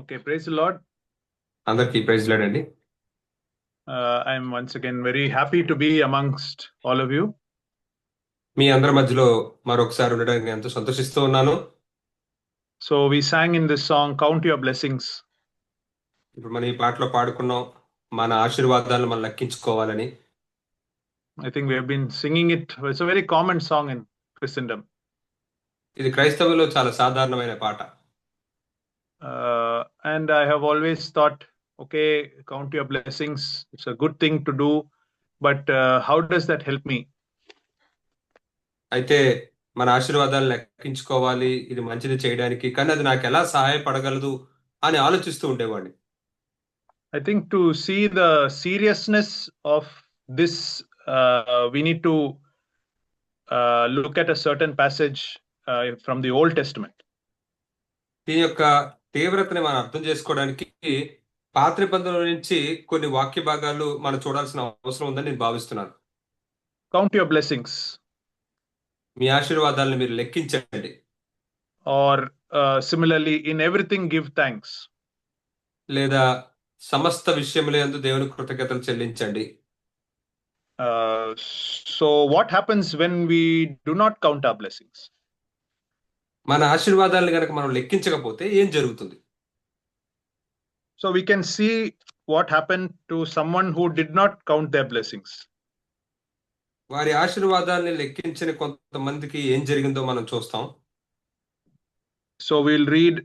Okay praise Lord అందరికి praise Lord అండి. I'm once again very happy to be amongst all of you మీ అందరి మధ్యలో మరొకసారి ఉండడానికి ఎంతో సంతోషిస్తూ ఉన్నాను. So we sang in this song count your blessings ఇప్పుడు మనం ఈ పాటలో పాడుకున్నాం మన ఆశీర్వాదాలను మనం లెక్కించుకోవాలని. I think we been singing it it's very common song in Christian ఇది క్రైస్తవులో చాలా సాధారణమైన పాట. Uh, and I have always thought, okay, count your blessings. It's a good thing to do. But uh, how does that help me? అయితే మన ఆశీర్వాదాలను లెక్కించుకోవాలి ఇది మంచిది చేయడానికి కానీ అది నాకు ఎలా సహాయపడగలదు అని ఆలోచిస్తూ ఉండేవాడిని I think to see the seriousness of this, uh, we need to uh, look at a certain passage uh, from the Old Testament. దీని యొక్క తీవ్రతని మనం అర్థం చేసుకోవడానికి పాత నిబంధనల నుంచి కొన్ని వాక్య భాగాలు మనం చూడాల్సిన అవసరం ఉందని నేను భావిస్తున్నాను Count your blessings, మీ ఆశీర్వాదాలను మీరు లెక్కించండి uh, similarly, in everything, give thanks. లేదా సమస్త విషయముల యందు దేవుని కృతజ్ఞతలు చెల్లించండి so, what happens when we do not count our blessings? మన ఆశీర్వాదాలను కనుక మనం లెక్కించకపోతే ఏం జరుగుతుంది? So we can see what happen to someone who did not count they blessings వారి ఆశీర్వాదాన్ని లెక్కించిన కొంతమందికి ఏం జరిగిందో మనం చూస్తాం. So we'll read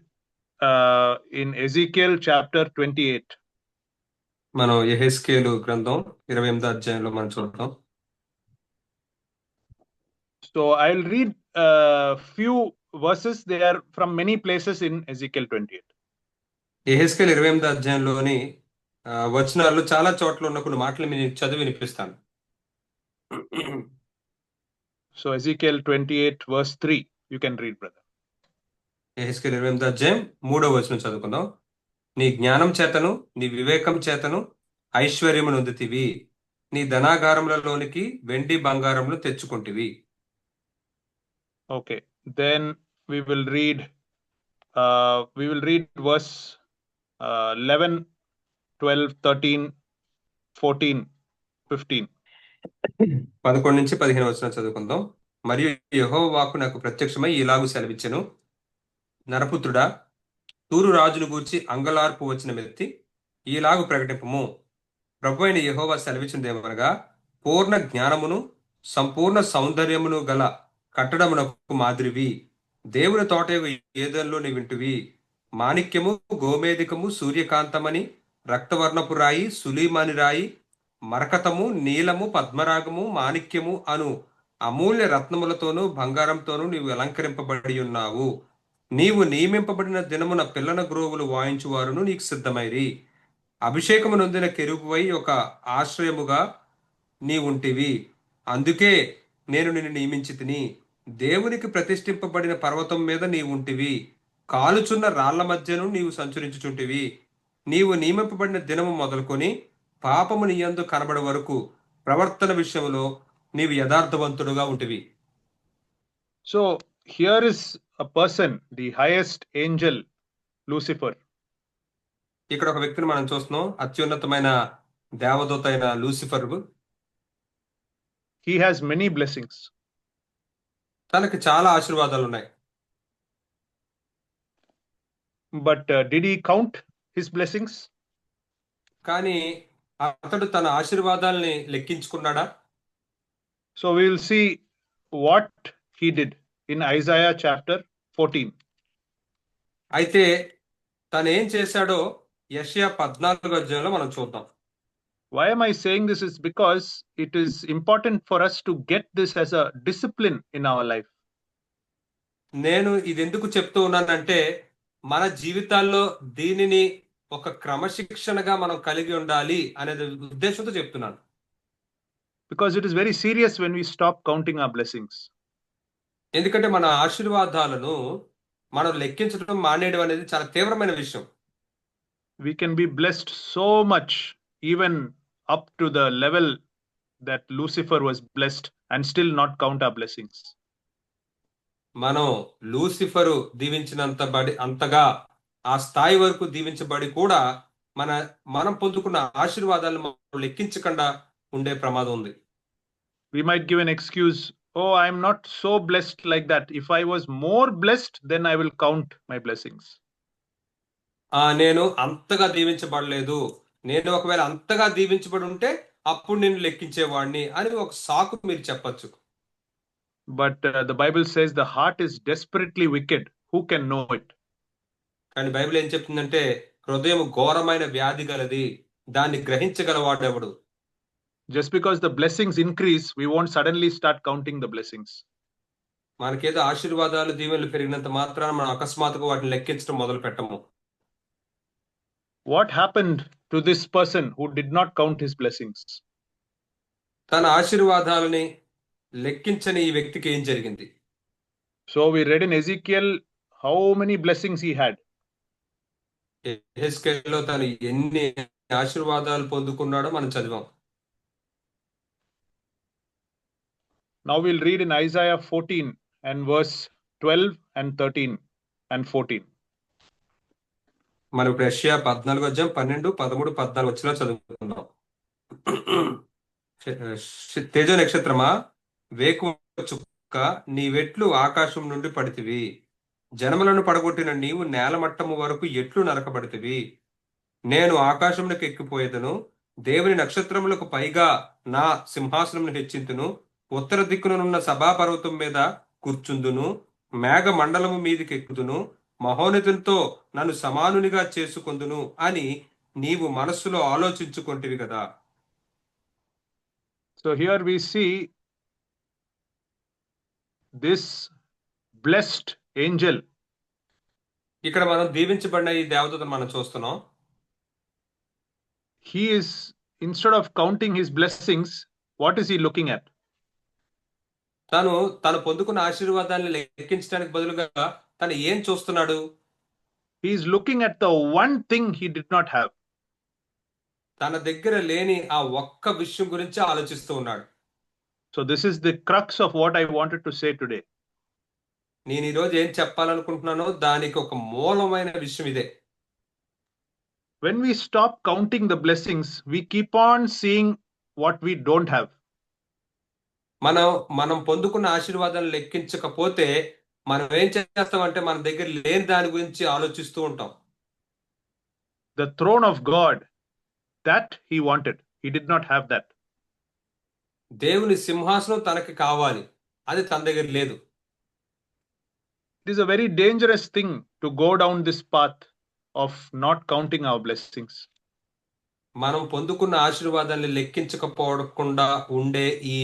in Ezekiel chapter twenty eight మనం ఎహెస్కేలు గ్రంథం ఇరవై ఎనిమిది అధ్యాయంలో మనం చూడటం so I will read few few verses. They are from many places in Ezekiel 28. ఎహెస్కేలు ఇరవై ఎనిమిదో అధ్యాయంలోని వచనాలు చాలా చోట్ల ఉన్న కొన్ని మాటలు నేను చదివి వినిపిస్తాను So Ezekiel 28, verse 3. You can read, brother. ఎహెస్కేలు ఇరవై ఎనిమిదో అధ్యాయం మూడో వచనం చదువుకుందాం నీ జ్ఞానం చేతను నీ వివేకం చేతను ఐశ్వర్యము నొందుతివి నీ ధనాగారములలోనికి వెండి బంగారములు తెచ్చుకుంటివి Okay. Then we will read. Uh, we will read verse uh, 11, 12, 13, 14, 15. పదకొండు నుంచి పదిహేను వచ్చిన చదువుకుందాం మరియు యహో వాకు నాకు ప్రత్యక్షమై ఇలాగూ సెలవిచ్చను నరపుత్రుడా తూరు రాజును గూర్చి అంగలార్పు వచ్చిన వ్యక్తి ఈలాగు ప్రకటింపము ప్రభు అయిన యహోవా సెలవిచ్చినదేమనగా పూర్ణ జ్ఞానమును సంపూర్ణ సౌందర్యమును గల కట్టడమునకు మాదిరివి దేవుని తోట ఏదల్లో నీ వింటువి మాణిక్యము గోమేధికము సూర్యకాంతమని రక్తవర్ణపు రాయి సులీమాని రాయి మరకతము నీలము పద్మరాగము మాణిక్యము అను అమూల్య రత్నములతోనూ బంగారంతోనూ నీవు అలంకరింపబడి ఉన్నావు. నీవు నియమింపబడిన దినమున పిల్లన గ్రోవులు వాయించువారును నీకు సిద్ధమైరి. అభిషేకము నొందిన కెరుగువై ఒక ఆశ్రయముగా నీవుంటివి. అందుకే నేను నిన్ను నియమించి తిని దేవునికి ప్రతిష్ఠింపబడిన పర్వతం మీద నీవు ఉంటివి కాలుచున్న రాళ్ళ మధ్యను నీవు సంచరించుచుంటివి. నీవు నియమింపబడిన దినము మొదలుకొని పాపము నీయందు కనబడే వరకు ప్రవర్తన విషయంలో నీవు యథార్థవంతుడుగా ఉంటివి. So here is a person, the highest angel, Lucifer. ఇక్కడ ఒక వ్యక్తిని మనం చూస్తున్నాం. అత్యున్నతమైన దేవదూత అయిన Lucifer. He has many blessings. తనకి చాలా ఆశీర్వాదాలు ఉన్నాయి uh, did he count his blessings? కానీ అతడు తన ఆశీర్వాదాల్ని లెక్కించుకున్నాడా we will see what he did in Isaiah chapter 14. అయితే తను ఏం చేశాడో యెషయా పద్నాలుగు అధ్యాయంలో మనం చూద్దాం Why am I saying this? Is because it is important for us to get this as a discipline in our life. నేను ఇది ఎందుకు చెప్తూ ఉన్నానంటే మన జీవితాల్లో దీనిని ఒక క్రమశిక్షణగా మనం కలిగి ఉండాలి అనేది ఉద్దేశంతో చెప్తున్నాను Because it is very serious when we stop counting our blessings. ఎందుకంటే మన ఆశీర్వాదాలను మనం లెక్కించడం మానేయడం అనేది చాలా తీవ్రమైన విషయం We can be blessed so much, even up to the level that Lucifer was blessed, and still not count our blessings. మనం లూసిఫరు దీవించినంత బడి అంతగా ఆ స్థాయి వరకు దీవించబడి కూడా మన మనం పొందుకున్న ఆశీర్వాదాలను మనం లెక్కించకుండా ఉండే ప్రమాదం ఉంది We might give an excuse, oh, I'm not so blessed like that. If I was more blessed, then I will count my blessings. ఆ నేను అంతగా దీవించబడలేదు నేను ఒకవేళ అంతగా దీవించబడి ఉంటే అప్పుడు నేను లెక్కించేవాడిని అని ఒక సాకు మీరు చెప్పొచ్చు uh, the Bible says the heart is desperately wicked. Who can know it? కానీ బైబిల్ ఏం చెప్తుందంటే హృదయం ఘోరమైన వ్యాధి గలది దాన్ని గ్రహించగలవాడెవడు Just because the blessings increase, we won't suddenly start counting the blessings. మనకేదో ఆశీర్వాదాలు దీవెనలు పెరిగినంత మాత్రాన మనం అకస్మాత్తుగా వాటిని లెక్కించడం మొదలు పెట్టము What happened to this person who did not count his blessings? తన ఆశీర్వాదాలని లెక్కించని ఈ వ్యక్తికి ఏం జరిగింది So we read in Ezekiel how many blessings he had. ఎహెస్కేల్లో తను ఎన్ని ఆశీర్వాదాలు పొందుకున్నాడో మనం చదివాం Now we'll read in Isaiah 14 and verse 12 and 13 and 14. మనం ఇప్పుడు యెషయా పద్నాలుగు అధ్యాయం పన్నెండు పదమూడు పద్నాలుగు వచ్చిన చదువుకుందాం. తేజ నక్షత్రమా? వేకు చుక్క నీ వెట్లు ఆకాశం నుండి పడితివి. జనములను పడగొట్టిన నీవు నేలమట్టము వరకు ఎట్లు నరకబడితివి. నేను ఆకాశమునకు ఎక్కిపోయేదను దేవుని నక్షత్రములకు పైగా నా సింహాసనమును హెచ్చింతును ఉత్తర దిక్కునున్న సభాపర్వతం మీద కూర్చుందును మేఘ మండలము మీదకి ఎక్కుదును మహోన్నతునితో నన్ను సమానునిగా చేసుకొందును అని నీవు మనస్సులో ఆలోచించుకొంటివి కదా. So here we see this blessed angel. ఇక్కడ మనం దీవించబడిన ఈ దేవతను మనం చూస్తున్నాం. He is instead of counting his blessings what is he looking at? తను తను పొందుకున్న ఆశీర్వాదాన్ని లెక్కించడానికి బదులుగా తను ఏం చూస్తున్నాడు? He's looking at the one thing he did not have తన దగ్గర లేని ఆ ఒక్క విషయం గురించి ఆలోచిస్తూ ఉన్నాడు. So this is the crux of what I wanted to say today నేను ఈరోజు ఏం చెప్పాలనుకుంటున్నానో దానికి ఒక మూలమైన విషయం ఇదే. When we stop counting the blessings we keep on seeing what we don't have మనం మనం పొందుకున్న ఆశీర్వాదాలు లెక్కించకపోతే మనం ఏం చేస్తాం అంటే మన దగ్గర లేని దాని గురించి ఆలోచిస్తూ ఉంటాం. The throne of God that he wanted he did not have that దేవుని సింహాసనం తనకి కావాలి అది తన దగ్గర లేదు. It is a very dangerous thing to go down this path of not counting our blessings మనం పొందుకున్న ఆశీర్వాదాన్ని లెక్కించకపోకుండా ఉండే ఈ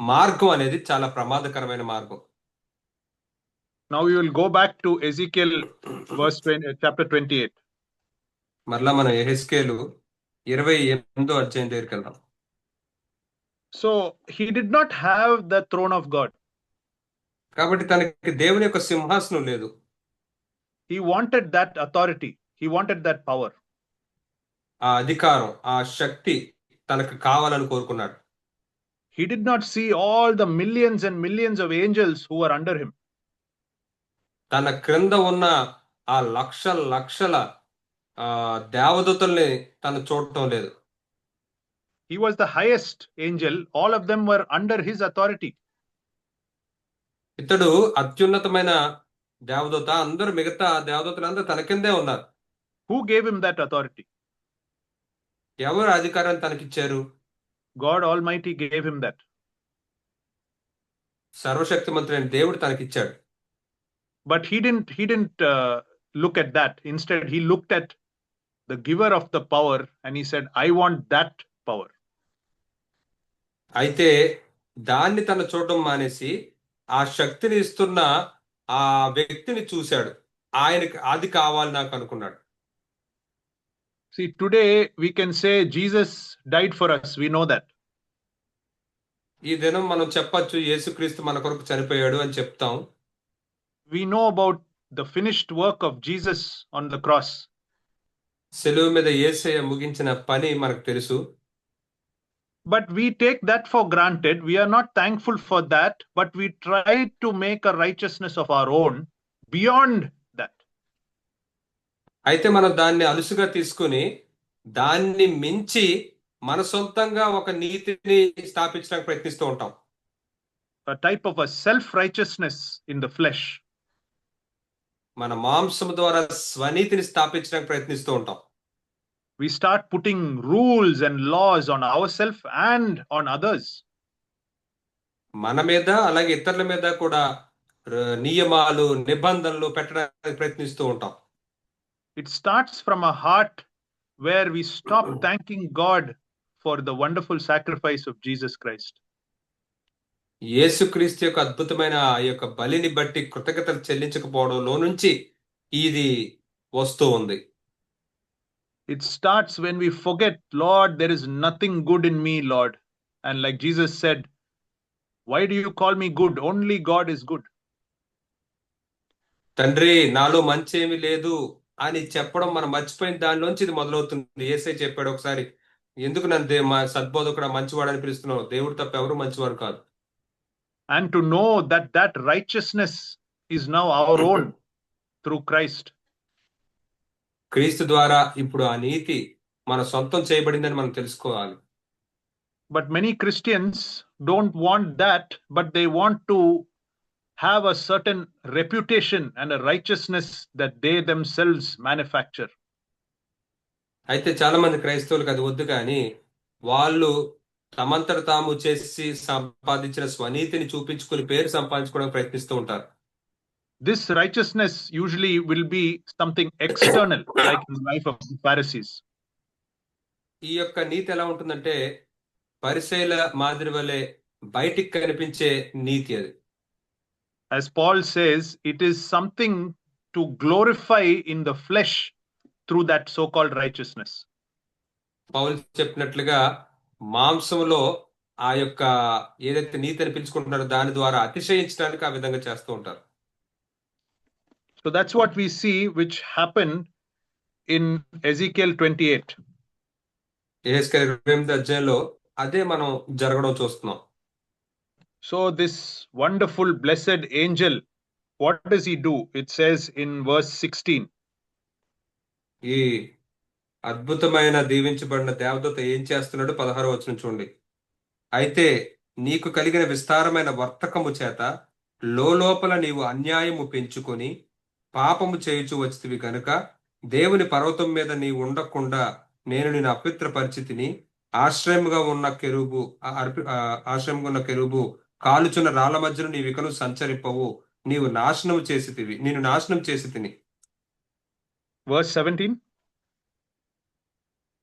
మార్గం అనేది చాలా ప్రమాదకరమైన మార్గం. Now we will go back to ezekiel verse 20, uh, chapter 28 మరలా మనం ఎహెస్కేలు ఇరవై ఎనిమిదో అధ్యాయం దగ్గరికి వెళ్దాం so he did not have the throne of god కాబట్టి తనకి దేవుని యొక్క సింహాసనం లేదు he wanted that authority he wanted that power ఆ అధికారం ఆ శక్తి తనకు కావాలని కోరుకున్నాడు he did not see all the millions and millions of angels who were under him తన క్రింద ఉన్న ఆ లక్షల లక్షల దేవదూతల్ని తను చూడటం లేదు. He was the highest angel. All of them were under his authority. ఇతడు అత్యున్నతమైన దేవదూత. అందరూ మిగతా దేవదూతలు అందరూ తన కిందే ఉన్నారు. Who gave him that authority? ఎవరు అధికారాన్ని తనకిచ్చారు? God almighty gave him that. సర్వశక్తిమంతుడైన దేవుడు తనకిచ్చాడు. but he didn't he didn't uh, look at that instead he looked at the giver of the power and he said i want that power అయితే దాన్ని తను చూడడం మానేసి ఆ శక్తిని ఇస్తున్న ఆ వ్యక్తిని చూశాడు ఆయనకి అది కావాలి నాకు అనుకున్నాడు see today we can say jesus died for us we know that ఈ దినం మనం చెప్పొచ్చు యేసుక్రీస్తు మన కొరకు చనిపోయాడు అని చెప్తాం we know about the finished work of jesus on the cross సెలువు మీద యేసయ్య ముగించిన పని మనకు తెలుసు but we take that for granted we are not thankful for that but we try to make a righteousness of our own beyond that అయితే మనం దాన్ని అలుసుగా తీసుకుని దాన్ని మించి మన సొంతంగా ఒక నీతిని స్థాపించడానికి ప్రయత్నిస్తూ ఉంటాం a type of a self righteousness in the flesh. మన మాంసం ద్వారా స్వనీతిని స్థాపించడానికి ప్రయత్నిస్తూ ఉంటాం. We start putting rules and laws on our self and on others మన మీద అలాగే ఇతరుల మీద కూడా నియమాలు నిబంధనలు పెట్టడానికి ప్రయత్నిస్తూ ఉంటాం. It starts from a heart where we stop thanking God for the wonderful sacrifice of Jesus Christ యేసుక్రీస్తు యొక్క అద్భుతమైన ఆ యొక్క బలిని బట్టి కృతజ్ఞతలు చెల్లించకపోవడంలో నుంచి ఇది వస్తూ ఉంది It starts when we forget, Lord, there is nothing good in me, Lord. And like Jesus said, Why do you call me good? Only God is good. తండ్రి నాలో మంచి ఏమీ లేదు అని చెప్పడం మనం మర్చిపోయిన దానిలోంచి ఇది మొదలవుతుంది ఏసై చెప్పాడు ఒకసారి ఎందుకు నన్ను మా సద్బోధకుడు మంచివాడు అని పిలుస్తున్నావు దేవుడు తప్ప ఎవరు మంచివారు కాదు And to know that that righteousness is now our own through Christ. క్రీస్తు ద్వారా ఇప్పుడు ఆ నీతి మన సొంతం చేయబడిందని మనం తెలుసుకోవాలి But many Christians don't want that, but they want to have a certain reputation and a righteousness that they themselves manufacture. అయితే చాలా మంది క్రైస్తవులకు అది వద్దు కానీ వాళ్ళు తమంతట తాము చేసి సంపాదించిన స్వనీతిని చూపించుకుని పేరు సంపాదించుకోవడానికి ప్రయత్నిస్తూ ఉంటారు This righteousness usually will be something external, like in the life of the Pharisees. ఈ యొక్క నీతి ఎలా ఉంటుందంటే పరిశైల మాదిరి వలె బయటికి కనిపించే నీతి అది As Paul says, it is something to glorify in the flesh through that so called righteousness. పౌలు చెప్పినట్లుగా మాంసంలో ఆ యొక్క ఏదైతే నీతి అని పిలుచుకుంటున్నారో దాని ద్వారా అతిశయించడానికి ఆ విధంగా చేస్తూ ఉంటారు So that's what we see, which happened in Ezekiel 28. ఏహెచ్కేల్ ఇరవై ఎనిమిది అధ్యాయంలో అదే మనం జరగడం చూస్తున్నాం So, this wonderful, blessed angel, what does he do? It says in verse 16 ఈ అద్భుతమైన దీవించబడిన దేవదూత ఏం చేస్తున్నాడు పదహారు వచనం చూడండి. అయితే నీకు కలిగిన విస్తారమైన వర్తకము చేత లోపల నీవు అన్యాయము పెంచుకొని పాపము చేయుచు వచ్చితివి కనుక దేవుని పర్వతం మీద నీవు ఉండకుండా నేను నేను అపిత్ర పరిస్థితిని ఆశ్రయముగా ఉన్న కెరుబు అర్పి- ఆశ్రయంగా ఉన్న కెరుబు కాలుచున్న రాళ్ళ మధ్యను నీ వికను సంచరింపవు నీవు నాశనం చేసితివి నేను నాశనం చేసి తిని వర్స్ సెవెంటీన్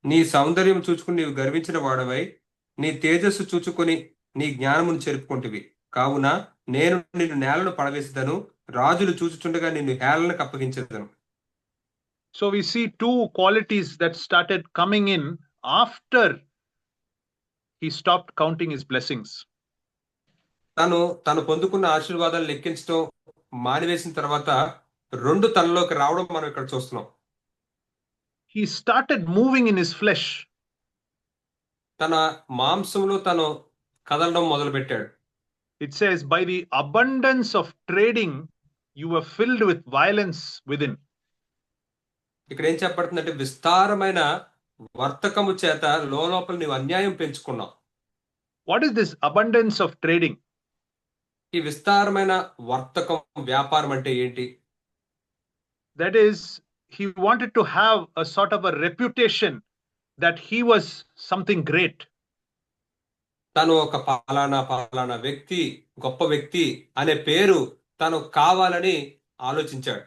నీ సౌందర్యం చూచుకుని నీవు గర్వించిన వాడవై నీ తేజస్సు చూచుకొని నీ జ్ఞానమును చెరుపుకుంటువి. కావున నేను నిన్ను నేలను పడవేసేదను రాజులు చూచుచుండగా నిన్ను హేళనకు అప్పగించేదను. So we see two qualities that started coming in after he stopped counting his blessings. తను తను పొందుకున్న ఆశీర్వాదాలు లెక్కించడం మానివేసిన తర్వాత రెండు తనలోకి రావడం మనం ఇక్కడ చూస్తున్నాం. He started moving in his flesh తన మాంసంలో తను కదలడం మొదలు పెట్టాడు it says by the abundance of trading you were filled with violence within ఇక్కడ ఏం చెప్పబడుతుందంటే విస్తారమైన వర్తకము చేత లోపల నీవు అన్యాయం పెంచుకున్నావు what is this abundance of trading ఈ విస్తారమైన వర్తకం వ్యాపారం అంటే ఏంటి that is he wanted to have a sort of a reputation that he was something great తను ఒక పాలానా పాలానా వ్యక్తి గొప్ప వ్యక్తి అనే పేరు తను కావాలని ఆలోచించాడు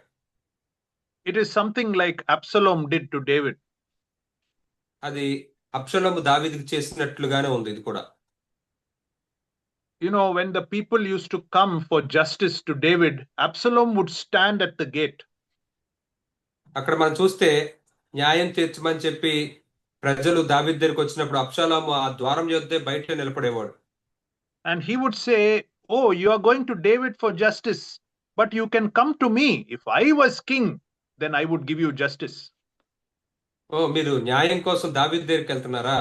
it is something like absalom did to david అది అప్షలము దావీదుకి చేసినట్లుగానే ఉంది ఇది కూడా you know when the people used to come for justice to david absalom would stand at the gate అక్కడ మనం చూస్తే న్యాయం తీర్చమని చెప్పి ప్రజలు దావీదు దగ్గరికి వచ్చినప్పుడు అప్షాలోము ఆ ద్వారం యొద్దే బయట నిలబడేవాడు. And he would say oh you are going to david for justice but you can come to me. If i was king then i would give you justice. ఓ మీరు న్యాయం కోసం దావీదు దగ్గరికి వెళ్తున్నారా?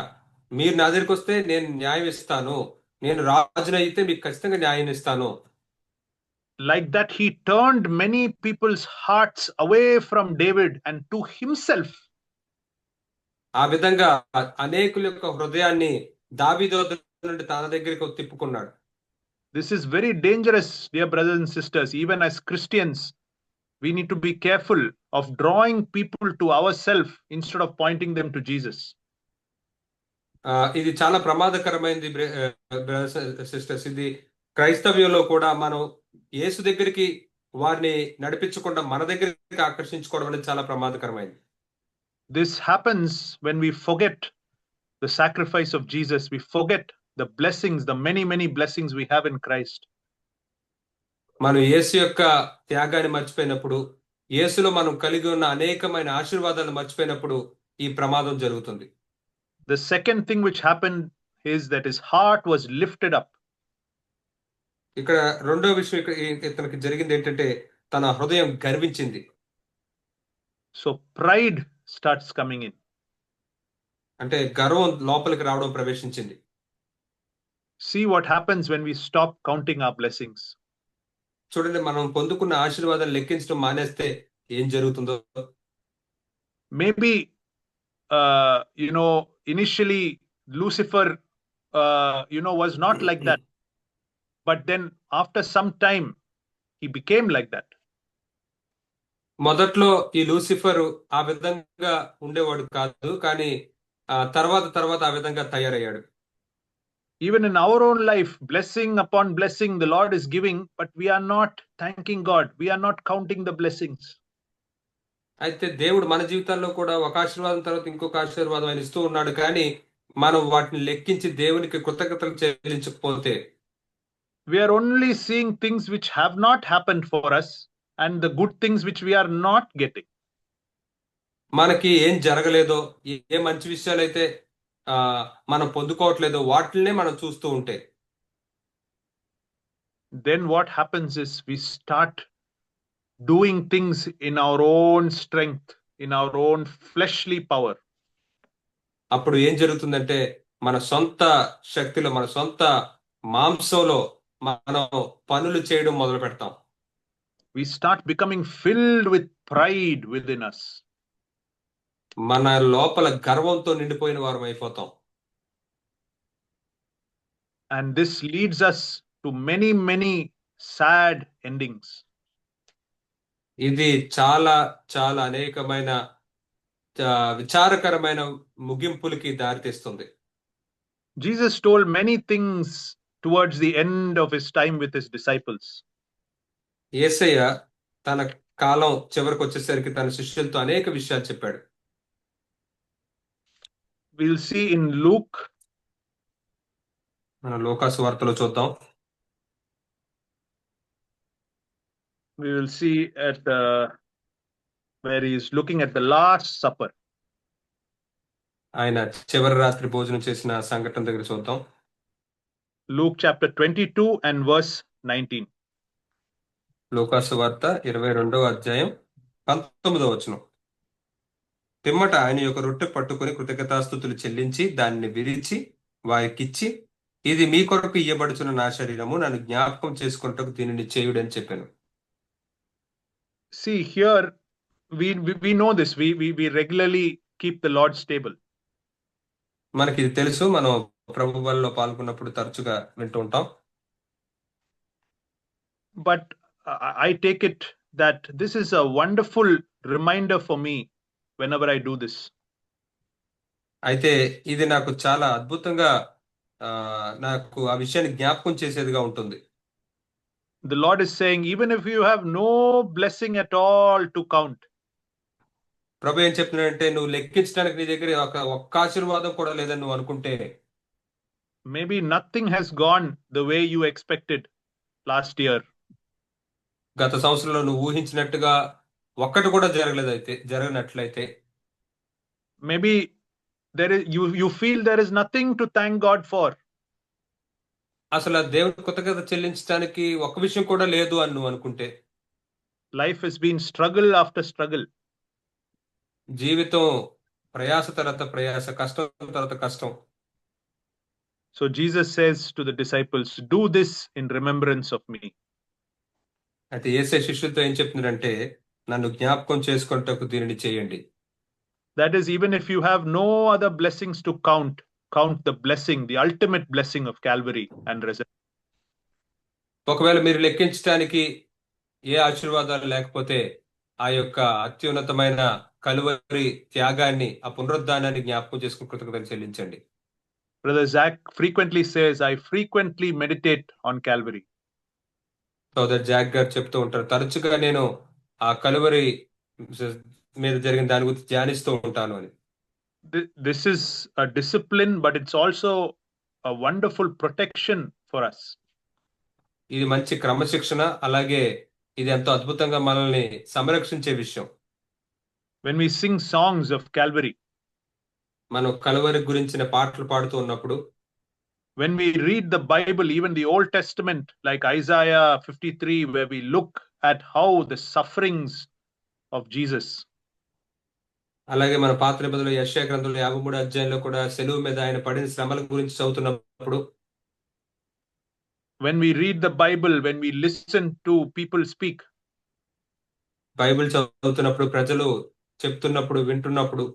మీరు నా దగ్గరికి వస్తే నేను న్యాయం ఇస్తాను. నేను రాజునైతే మీకు ఖచ్చితంగా న్యాయం ఇస్తాను. Like that, he turned many people's hearts away from David and to himself. ఆ విధంగా అనేకుల యొక్క హృదయాన్ని దావీదు నుండి తన దగ్గరికి తిప్పుకున్నాడు This is very dangerous, dear brothers and sisters. Even as Christians, we need to be careful of drawing people to ourselves instead of pointing them to Jesus. ఆ, ఇది చాలా ప్రమాదకరమైనది బ్రదర్స్ సిస్టర్స్ ఇది క్రైస్తవ్యంలో కూడా మనం యేసు దగ్గరికి వారిని నడిపించకుండా మన దగ్గరికి ఆకర్షించుకోవడం అనేది చాలా ప్రమాదకరమైనది This happens when we forget the sacrifice of Jesus. We forget the blessings, the many, many blessings we have in Christ. మనం యేసు యొక్క త్యాగాన్ని మర్చిపోయినప్పుడు యేసులో మనం కలిగి ఉన్న అనేకమైన ఆశీర్వాదాలు మర్చిపోయినప్పుడు ఈ ప్రమాదం జరుగుతుంది The second thing which happened is that his heart was lifted up. ఇక్కడ రెండో విషయం ఇక్కడ ఇతనికి జరిగింది ఏంటంటే తన హృదయం గర్వించింది. So pride starts coming in అంటే గర్వం లోపలికి రావడం ప్రవేశించింది. See what happens when we stop counting a blessings చూడండి మనం పొందుకున్న ఆశీర్వాదం లెక్కించడం మానేస్తే ఏం జరుగుతుందో? Maybe you know initially Lucifer you know was not like that But then after some time, he became like that. మొదట్లో ఈ లూసిఫర్ ఆ విధంగా ఉండేవాడు కాదు కానీ తర్వాత తర్వాత ఆ విధంగా తయారయ్యాడు even in our own life blessing upon blessing the lord is giving but we are not thanking god we are not counting the blessings అయితే దేవుడు మన జీవితాల్లో కూడా ఒక ఆశీర్వాదం తర్వాత ఇంకొక ఆశీర్వాదం ఆయన ఇస్తూ ఉన్నాడు కానీ మనం వాటిని లెక్కించి దేవునికి కృతజ్ఞతలు చెల్లించకపోతే we are only seeing things which have not happened for us and the good things which we are not getting మనకి ఏం జరగలేదో ఏ- మంచి విషయాలైతే ఆ మనం పొందుకోవట్లేదో వాటినే మనం చూస్తూ ఉంటే then what happens is we start doing things in our own strength in our own fleshly power అప్పుడు ఏం జరుగుతుందంటే మన సొంత శక్తిలో మన సొంత మాంసంలో మనం పనులు చేయడం మొదలు పెడతాం. We start becoming filled with pride within us మన లోపల గర్వంతో నిండిపోయిన వారం అయిపోతాం. And this leads us to many many sad endings ఇది చాలా చాలా అనేకమైన విచారకరమైన ముగింపులకి దారితీస్తుంది. Jesus told many things towards the end of his time with his disciples. యేసయ్య తన కాలం చివరికి వచ్చేసరికి తన శిష్యులతో అనేక విషయాలు చెప్పాడు We'll see in Luke మన లోకాసు వార్తలో చూద్దాం we will see at uh, where he is looking at the last supper ఆయన చివరి రాత్రి భోజనం చేసిన సంఘటన దగ్గర చూద్దాం luke chapter 22 and verse 19 లోకాసు వార్త ఇరవై రెండవ అధ్యాయం పంతొమ్మిదవ వచనం. పిమ్మట ఆయన యొక్క రొట్టె పట్టుకుని కృతజ్ఞతాస్థుతులు చెల్లించి దాన్ని విరిచి వారికిచ్చి ఇది మీ కొరకు ఇయ్యబడుచున్న నా శరీరము నన్ను జ్ఞాపకం చేసుకుంటకు దీనిని చేయుడని చెప్పాను. See here we we, we know this. We, we we regularly keep the lord's table. మనకి ఇది తెలుసు మనం ప్రభు బలిలో పాల్గొన్నప్పుడు తరచుగా వింటూ ఉంటాం but I, I take it that this is a wonderful reminder for me whenever i do this అయితే ఇది నాకు చాలా అద్భుతంగా నాకు ఆ విషయాన్ని జ్ఞాపకం చేసేదిగా ఉంటుంది the lord is saying even if you have no blessing at all to count ప్రభు ఏం చెప్తున్నాడంటే నువ్వు లెక్కించడానికి నీ దగ్గర ఒక ఒక్క ఆశీర్వాదం కూడా లేదని నువ్వు అనుకుంటే maybe nothing has gone the way you expected last year గత సంవత్సరంలో నువ్వు ఊహించినట్టుగా ఒక్కటి కూడా జరగలేదు అయితే జరగనట్లయితే. Maybe there is you you feel there is nothing to thank God for అసలు దేవుడు కృతజ్ఞత చెల్లించడానికి ఒక విషయం కూడా లేదు అని నువ్వు అనుకుంటే. Life is been struggle after struggle జీవితం ప్రయాస తర్వాత ప్రయాస కష్టం తర్వాత కష్టం. So Jesus says to the disciples do this in remembrance of me అయితే ఏసే శిష్యులతో ఏం చెప్తున్నారంటే నన్ను జ్ఞాపకం చేసుకుంటూ దీనిని చేయండి. That is even if you have no other blessings to count count the blessing the ultimate blessing of Calvary and reserve ఒకవేళ మీరు లెక్కించడానికి ఏ ఆశీర్వాదాలు లేకపోతే ఆ యొక్క అత్యున్నతమైన కలువరి త్యాగాన్ని ఆ పునరుద్ధానాన్ని జ్ఞాపకం చేసుకుని కృతజ్ఞతలు చెల్లించండి. Brother Zach frequently says, I frequently meditate on Calvary. సోదర్ జాక్ గారు చెప్తూ ఉంటారు తరచుగా నేను ఆ కలువరి మీద జరిగిన దాని గురించి ధ్యానిస్తూ ఉంటాను అని Th- This is a discipline, but it's also a wonderful protection for us. ఇది మంచి క్రమశిక్షణ అలాగే ఇది ఎంతో అద్భుతంగా మనల్ని సంరక్షించే విషయం When we sing songs of Calvary, మనం కలువరి గురించిన పాటలు పాడుతూ ఉన్నప్పుడు when we read the Bible, even the Old Testament, like Isaiah 53, where we look at how the sufferings of Jesus, అలాగే మన పాత నిబంధనలు యెషయా గ్రంథంలో యాభై మూడు అధ్యాయంలో కూడా సెలువు మీద ఆయన పడిన శ్రమల గురించి చదువుతున్నప్పుడు when we read the Bible, when we listen to people speak, Bible చదువుతున్నప్పుడు ప్రజలు చెప్తున్నప్పుడు వింటున్నప్పుడు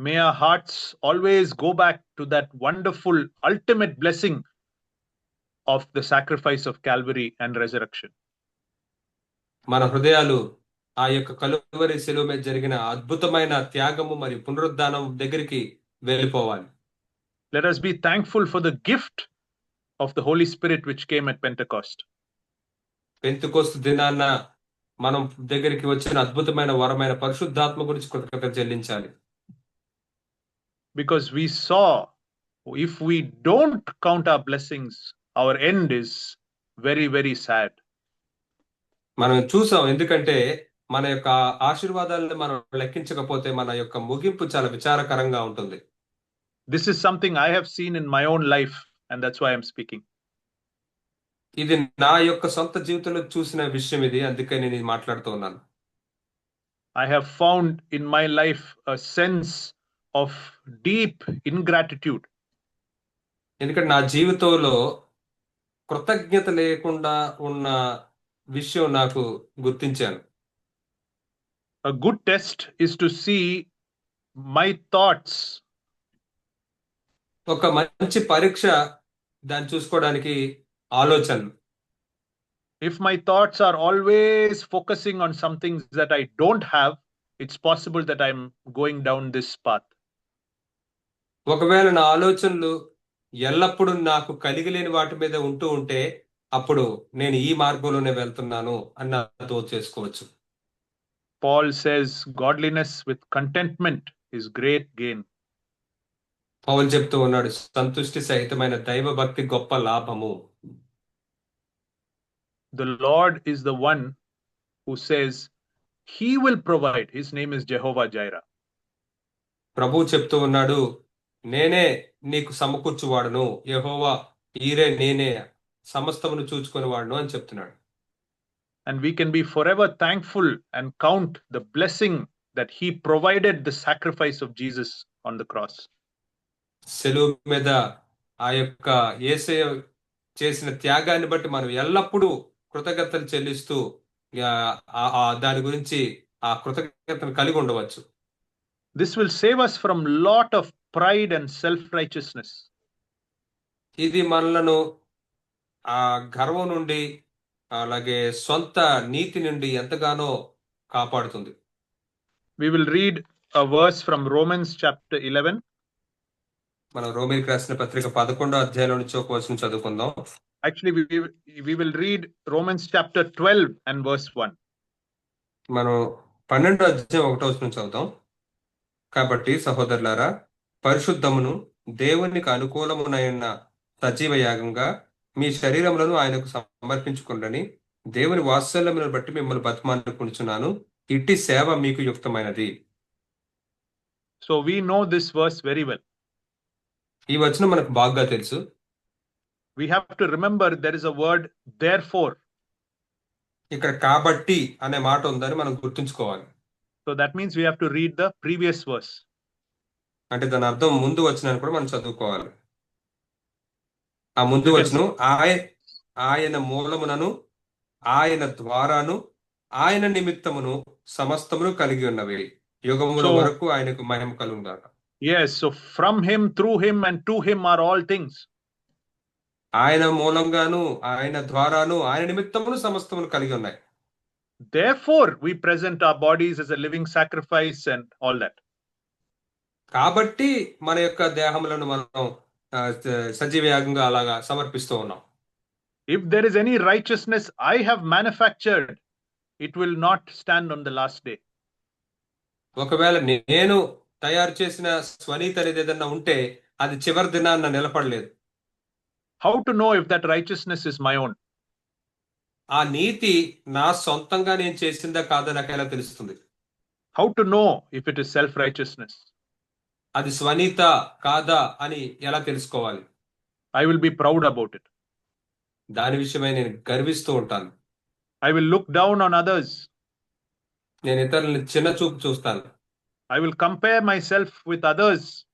may our hearts always go back to that wonderful ultimate blessing of the sacrifice of Calvary and resurrection. మన హృదయాలు ఆ యొక్క కలువరి సెలువు మీద జరిగిన అద్భుతమైన త్యాగము మరియు పునరుద్ధానం దగ్గరికి వెళ్ళిపోవాలి Let us be thankful for the gift of the Holy Spirit which came at Pentecost. పెంతుకోస్తు దినాన్న మనం దగ్గరికి వచ్చిన అద్భుతమైన వరమైన పరిశుద్ధాత్మ గురించి కృతజ్ఞత చెల్లించాలి because we saw if we don't count our blessings, our end is very, very sad. మనం చూసాం ఎందుకంటే మన యొక్క ఆశీర్వాదాలను మనం లెక్కించకపోతే మన యొక్క ముగింపు చాలా విచారకరంగా ఉంటుంది This is something I have seen in my own life, and that's why I'm speaking. ఇది నా యొక్క సొంత జీవితంలో చూసిన విషయం ఇది అందుకే నేను ఇది మాట్లాడుతూ ఉన్నాను I have found in my life a sense of deep ingratitude. ఎందుకంటే నా జీవితంలో కృతజ్ఞత లేకుండా ఉన్న విషయం నాకు గుర్తించాను A good test is to see my thoughts ఒక మంచి పరీక్ష దాన్ని చూసుకోవడానికి ఆలోచనలు if my thoughts are always focusing on some things that I don't have, it's possible that I'm going down this path. ఒకవేళ నా ఆలోచనలు ఎల్లప్పుడూ నాకు కలిగి లేని వాటి మీద ఉంటూ ఉంటే అప్పుడు నేను ఈ మార్గంలోనే వెళ్తున్నాను అన్న తోచు చేసుకోవచ్చు. Paul says godliness with contentment is great gain Paul చెప్తూ ఉన్నాడు సంతృష్టి సహితమైన దైవ భక్తి గొప్ప లాభము. The Lord is the one who says he will provide his name is Jehovah Jireh ప్రభు చెప్తూ ఉన్నాడు నేనే నీకు సమకూర్చువాడును యెహోవా ఈరే నేనే సమస్తమును చూచుకొని వాడును అని చెప్తున్నాడు And we can be forever thankful and count the blessing that He provided the sacrifice of Jesus on the cross. సెలువు మీద ఆ యొక్క యేసయ్య చేసిన త్యాగాన్ని బట్టి మనం ఎల్లప్పుడూ కృతజ్ఞతలు చెల్లిస్తూ దాని గురించి ఆ కృతజ్ఞతను కలిగి ఉండవచ్చు This will save us from lot pride and self righteousness ఇది మనలను ఆ గర్వం నుండి అలాగే సొంత నీతి నుండి ఎంతగానో కాపాడుతుంది. We will read a from Romans chapter 11 మనం రోమీయులకు రాసిన పత్రిక పదకొండో అధ్యాయం నుంచి ఒక వచనం చదువుకుందాం. Actually we will read Romans chapter 12 and verse one మనం 12వ అధ్యాయం ఒకటో నుంచి చదువుతాం. కాబట్టి సహోదరులారా పరిశుద్ధమును దేవునికి అనుకూలమునైన సజీవ యాగంగా మీ శరీరములను ఆయనకు సమర్పించుకుండని దేవుని వాత్సల్యమును బట్టి మిమ్మల్ని బతిమానుకుంటున్నాను ఇట్టి సేవ మీకు యుక్తమైనది So we know this verse very well. ఈ వచనం మనకు బాగా తెలుసు We have to remember there is a word therefore. ఇక్కడ కాబట్టి అనే మాట ఉందని మనం గుర్తుంచుకోవాలి So that means we have to read the previous verse. అంటే దాని అర్థం ముందు వచ్చినాన్ని కూడా మనం చదువుకోవాలి. ఆ ముందు వచనం ఆయ ఆయన మూలమునను ఆయన ద్వారాను ఆయన నిమిత్తమును సమస్తమును కలిగి ఉన్నవి. యుగముల వరకు ఆయనకు మహిమ కలుగుగాక Yes, so from him, through him, and to him are all things. ఆయన మూలంగాను ఆయన ద్వారాను ఆయన నిమిత్తమును సమస్తమును కలిగి ఉన్నాయి. Therefore, we present our bodies as a living sacrifice and all that. కాబట్టి మన యొక్క దేహములను మనం సజీవయాగంగా అలాగా సమర్పిస్తూ ఉన్నాం. If there is any righteousness I have manufactured it will not stand on the last day ఒకవేళ నేను తయారు చేసిన స్వనీత అనేది ఏదైనా ఉంటే అది చివరి దినాన్న నిలబడలేదు. How to know if that righteousness is my own ఆ నీతి నా సొంతంగా నేను చేసిందా కాదా నాకు ఎలా తెలుస్తుంది. How to know if it is self righteousness అది స్వనీత కాదా అని ఎలా తెలుసుకోవాలి? I will be proud about it దాని విషయమై నేను గర్విస్తూ ఉంటాను. I will look down on others నేను ఇతరులని చిన్న చూపు చూస్తాను. I will compare my self with others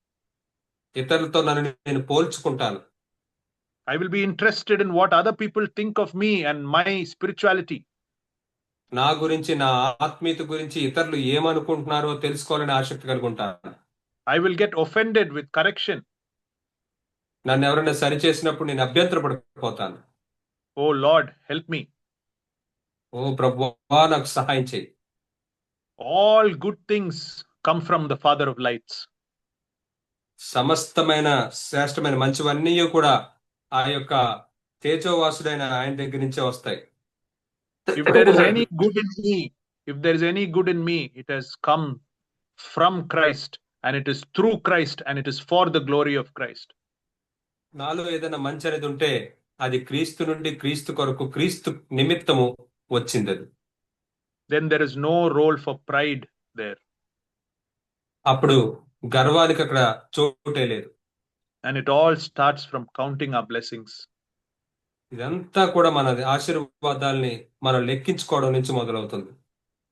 ఇతరులతో నన్ను నేను పోల్చుకుంటాను. I will be interested in what other people think of me and my spirituality నా గురించి నా ఆత్మీయత గురించి ఇతరులు ఏమనుకుంటున్నారో తెలుసుకోవాలని ఆసక్తి కలుగుంటాను. I will get offended with correction. నన్ను ఎవరైనా సరి చేసినప్పుడు నేను అభ్యంతర పడిపోతాను Oh Lord, help me. ఓ ప్రభువా నాకు సహాయం చేయి All good things come from the Father of lights. సమస్తమైన శ్రేష్టమైన మంచివన్నీ కూడా ఆ యొక్క తేజోవాసుడైన ఆయన దగ్గర నుంచే వస్తాయి If there is any good in me, if there is any good in me, it has come from Christ and it is through Christ and it is for the glory of Christ. నాలో ఏదైనా మంచి అనేది ఉంటే అది క్రీస్తు నుండి క్రీస్తు కొరకు క్రీస్తు నిమిత్తము వచ్చింది అది Then there is no role for pride there. అప్పుడు గర్వానికి అక్కడ చోటే లేదు And it all starts from counting our blessings. ఇదంతా కూడా మన ఆశీర్వాదాల్ని మనం లెక్కించుకోవడం నుంచి మొదలవుతుంది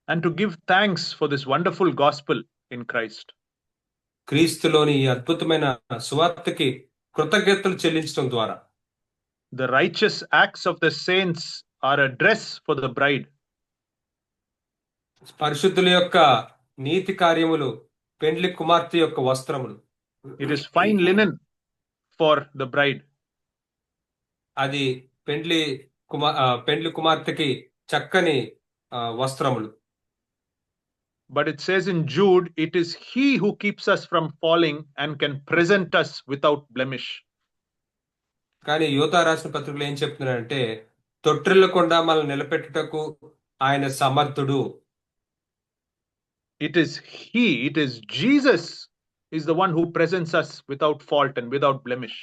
And to give thanks for this wonderful gospel in Christ. క్రీస్తులోని ఈ అద్భుతమైన సువార్తకి కృతజ్ఞతలు చెల్లించడం ద్వారా The righteous acts of the saints are a dress for the bride. పరిశుద్ధుల యొక్క నీతి కార్యములు పెండ్లి కుమార్తె యొక్క వస్త్రములు It is fine linen for the bride. అది పెండ్లి కుమార్ పెండ్లి కుమార్తెకి చక్కని వస్త్రములు But it says in Jude, it is He who keeps us from falling and can present us without blemish. కానీ యువత రాసిన పత్రికలో ఏం చెప్తున్నారంటే తొట్టిల్లకుండా మనల్ని నిలబెట్టుటకు ఆయన సమర్థుడు It is He, it is Jesus, is the one who presents us without fault and without blemish.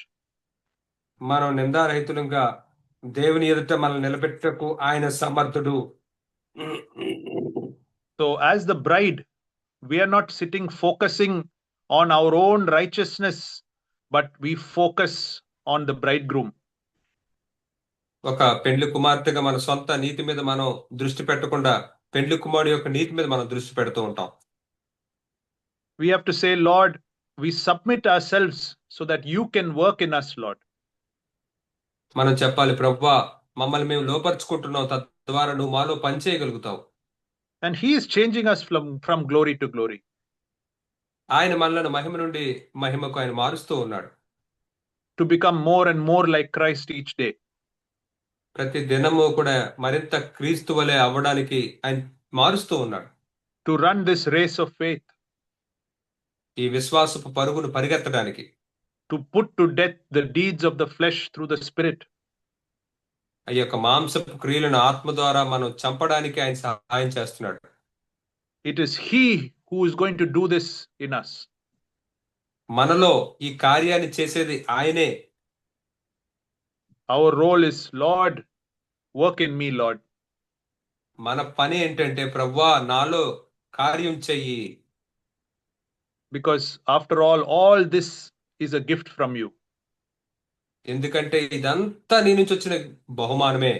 మనం నిందారహితులంగా దేవుని ఎదుట మనల్ని నిలబెట్టుటకు ఆయన సమర్థుడు So, as the bride, we are not sitting focusing on our own righteousness, but we focus on the bridegroom. ఒక పెండ్లి కుమార్తెగా మన సొంత నీతి మీద మనం దృష్టి పెట్టకుండా పెండ్లి కుమారుడు యొక్క నీతి మీద మనం దృష్టి పెడుతూ ఉంటాం We have to say, Lord, we submit ourselves so that you can work in us, Lord. మనం చెప్పాలి ప్రవ్వా మమ్మల్ని మేము లోపరుచుకుంటున్నాం తద్వారా నువ్వు మాలో పనిచేయగలుగుతావు And He is changing us from, from glory to glory. ఆయన మనలను మహిమ నుండి మహిమకు ఆయన మారుస్తూ ఉన్నాడు to become more and more like Christ each day. ప్రతి దినము కూడా మరింత క్రీస్తు వలె అవ్వడానికి ఆయన మారుస్తూ ఉన్నాడు to run this race of faith, ఈ విశ్వాసపు పరుగును పరిగెత్తడానికి to put to death the deeds of the flesh through the Spirit, ఆ యొక్క మాంస క్రియలను ఆత్మ ద్వారా మనం చంపడానికి ఆయన సహాయం చేస్తున్నాడు. It is he who is going to do this in us మనలో ఈ కార్యాన్ని చేసేది ఆయనే. Our role is lord work in me lord మన పని ఏంటంటే ప్రవ్వా నాలో కార్యం చెయ్యి. Because after all all this is a gift from you ఎందుకంటే ఇదంతా నీ నుంచి వచ్చిన బహుమానమే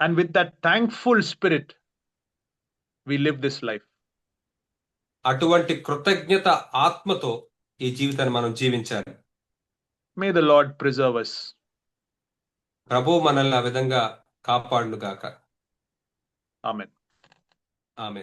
And with that thankful spirit, we live this life. అటువంటి కృతజ్ఞత ఆత్మతో ఈ జీవితాన్ని మనం జీవించాలి May the Lord preserve us. ప్రభు మనల్ని ఆ విధంగా కాపాడును గాక Amen. ఆమె